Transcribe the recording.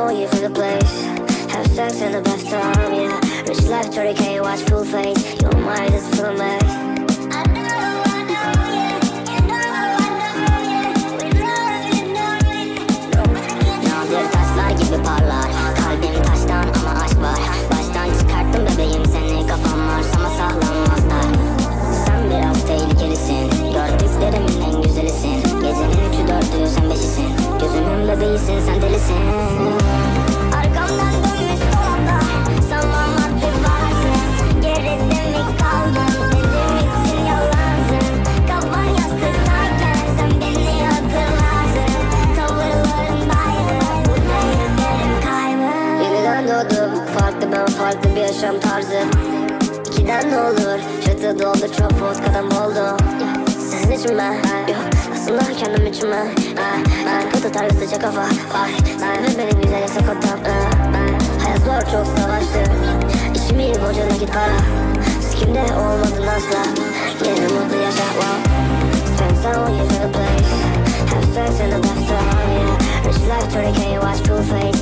all you for the place. Have sex in the bathtub, yeah. Rich life, 30k, watch full face. Your mind is full of mess. Know, know, know, know, know gibi parlar Kalbim taştan ama aşk var Baştan çıkarttım bebeğim seni Kafam var ama sağlam astar Sen biraz tehlikelisin Gördüklerimin en güzelisin Gecenin üçü dördü sen beşisin Gözümün bebeğisin sen delisin yaşam tarzı. İkiden ne olur. Çatı doldu çok vodkadan oldu Sizin için ben Yok aslında kendim için ben Kötü tarlasıca kafa. Vay Ben ve benim güzel yasak ben Hayat zor çok savaştı. İşimi iyi borca nakit para Sikimde olmadın asla. Gene mutlu yaşa wow. Spend some years in a place Have sex in the bathtub yeah. Rich life 30k watch full face